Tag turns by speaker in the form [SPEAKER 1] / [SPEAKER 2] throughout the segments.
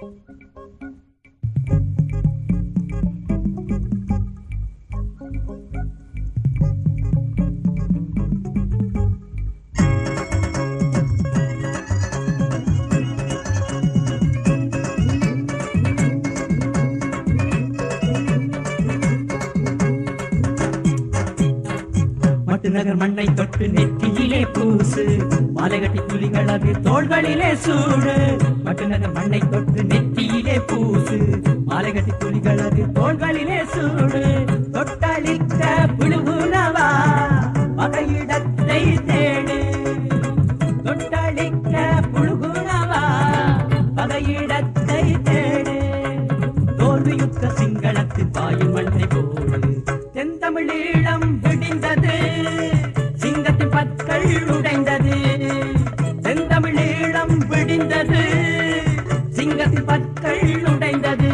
[SPEAKER 1] Thank you. மட்டு மண்ணை தொட்டு நெற்றியிலே பூசு. மாலைகட்டி துளிகள் அது தோள்களிலே சூடு. மட்டுநகர் மண்ணை தொட்டு நெற்றியிலே பூசு. மாலைகட்டி துளிகள் அது தோள்களிலே சூடு. தொட்டளித்த புழுகுனவா பகையிடத்தை தேடு. தொட்டளித்த புழுகுனவா பகையிடத்தை தேடு. தோல்வியுத்த சிங்களத்து பாயும் மண்ணை போடு. தென்தமிழீழம் விடிந்தது. சிங்கத்தின் பற்கள் உடைந்தது. தென்தமிழீழம் விடிந்தது. சிங்கத்தின் பற்கள் உடைந்தது.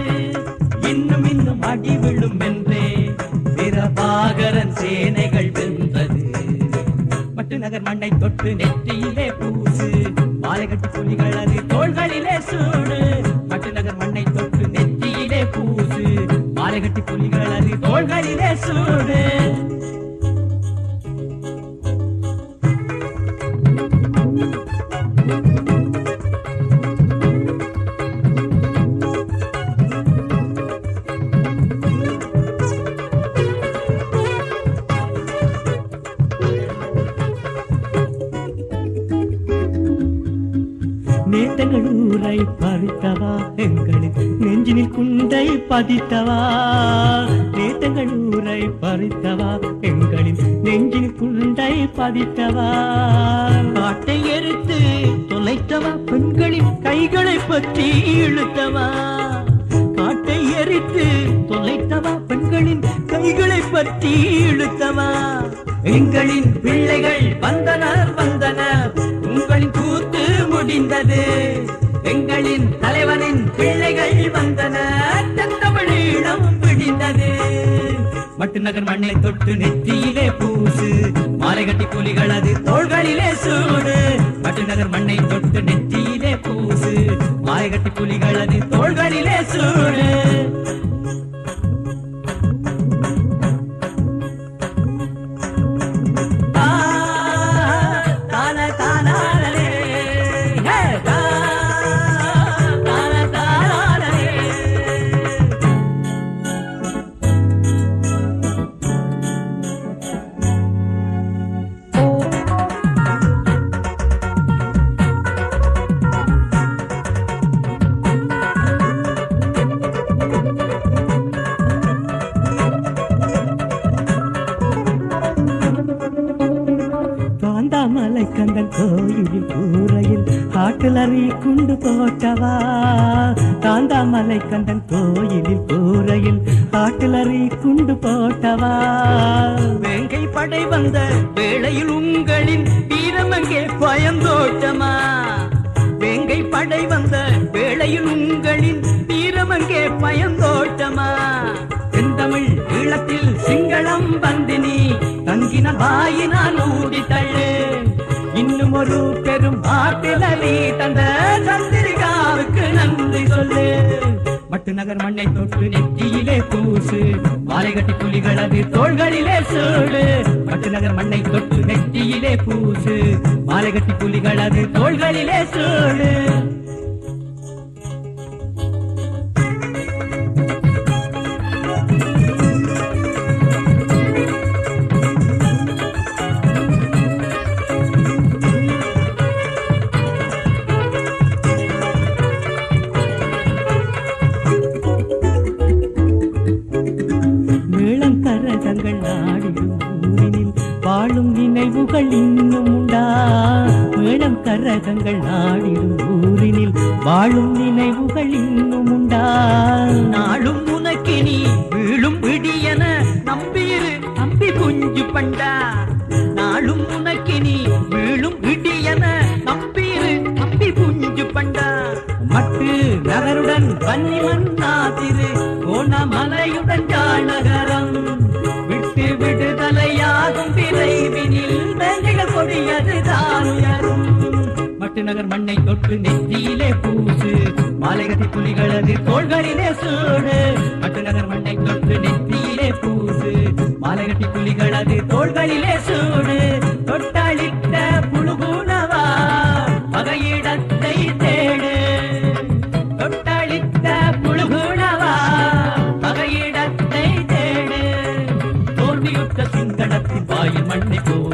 [SPEAKER 1] இன்னும் இன்னும் அடி விழும் என்றே பிரபாகரன் சேனைகள் வென்றது. மட்டு நகர் மண்ணை தொட்டு நெற்றியிலே பூசு மாலை கட்டு புலிகள் அது தோள்களிலே சூழ் மாலை கட்டி புலிகள் அது தோள்களிலே சூடு. நேத்தங்களூரை பறித்தவா எங்களின் நெஞ்சினில் குண்டை பதித்தவா? நேத்தங்கள் ஊரை பறித்தவா? பெண்களின் நெஞ்சினில் குண்டை பதித்தவா? காட்டை எரித்து தொலைத்தவா? பெண்களின் கைகளை பற்றி இழுத்தவா? காட்டை எரித்து தொலைத்தவா? பெண்களின் கைகளை பற்றி இழுத்தவா? எங்களின் பிள்ளைகள் வந்தனர் வந்தனர். உங்களின் கூத்து முடிந்தது. எங்களின் தலைவனின் பிள்ளை மட்டு நகர் மண்ணை தொட்டு நெத்தியிலே பூசு. மாலை கட்டி புலிகள் அது தோள்களிலே சூடு. பட்டு நகர் மண்ணை தொட்டு நெத்தியிலே பூசு. மாலை கட்டி புலிகள் அது தோள்களிலே சூடு. கந்தன் கோயிலில் கூரையில் ஆட்டிலறி குண்டு போட்டவா? காந்தாமலை கந்தன் கோயிலில் கூரையில் ஆட்டிலறி குண்டு போட்டவா? வேங்கை படை வந்த வேளையில் உங்களின் வீரமங்கே பயந்தோட்டமா? வேங்கை படை வந்த வேளையில் உங்களின் வீரமங்கே பயந்தோட்டமா? தமிழ் ஈழத்தில் சிங்களம் பந்தினி தங்கின வாயினால் ஊடி தள்ளு. ஒரு பெரும் ஆட்டிலி தந்த சந்திரிகாவுக்கு நன்றி சொல்லு. மட்டு நகர் மண்ணை தொட்டு நெற்றியிலே பூசு. மாலை கட்டி புலிகள் அது தோள்களிலே சூடு. மட்டு நகர் மண்ணை தொட்டு நெற்றியிலே பூசு. மாலை கட்டி புலிகள் அது தோள்களிலே சூடு. வாழும் நினைவுகள் இன்னும் உண்டா? மேளம் கரகங்கள் நாடிடும் ஊரினில் வாழும் நினைவுகள் இன்னும் உண்டா? நாளும் உனக்கினி வீழும் விடியன நம்பியிரு நம்பி குஞ்சு பண்டா. நாளும் உனக்கினி வீழும் விடியன நம்பியிரு நம்பி குஞ்சு பண்டா. மட்டு நகருடன் பன்னி மன்னாதிரு கோணமலையுடன் ஜானகரம். விடுதலையாகும் உயரும். மட்டு மட்டுநகர் மண்ணை தொட்டு நெத்தியிலே பூசு. மாலைகதி புலிகளது தோள்களிலே சூடு. மட்டுநகர் மண்ணை தொட்டு நெத்தியிலே பூசு. மாலைகட்டி புலிகளது தோள்களிலே சூடு. தொட்டாளிட்ட புழுகுணவா பகையிடத்தை தேடு. தொட்டாளித்த புழுகுணவா பகையிடத்தை தேடு. தோல்வியுற்ற சிந்தனத்தின் வாயில் மண்ணை போ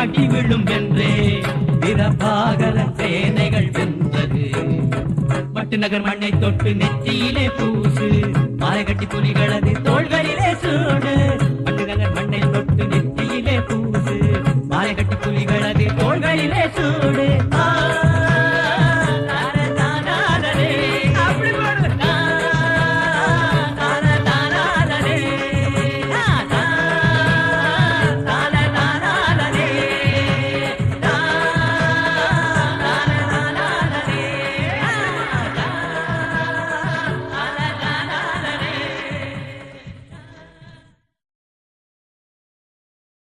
[SPEAKER 1] அடி விழும் என்றே பிரபாகர சேனைகள் வென்றது. பட்டு நகர் மண்ணை தொட்டு நெற்றியிலே பூசு மாலை கட்டி புலிகளது தோள்களிலே சூடு. பட்டு நகர் மண்ணை தொட்டு நெற்றியிலே பூசு மாலை கட்டி புலிகளது தோள்களிலே சூடு.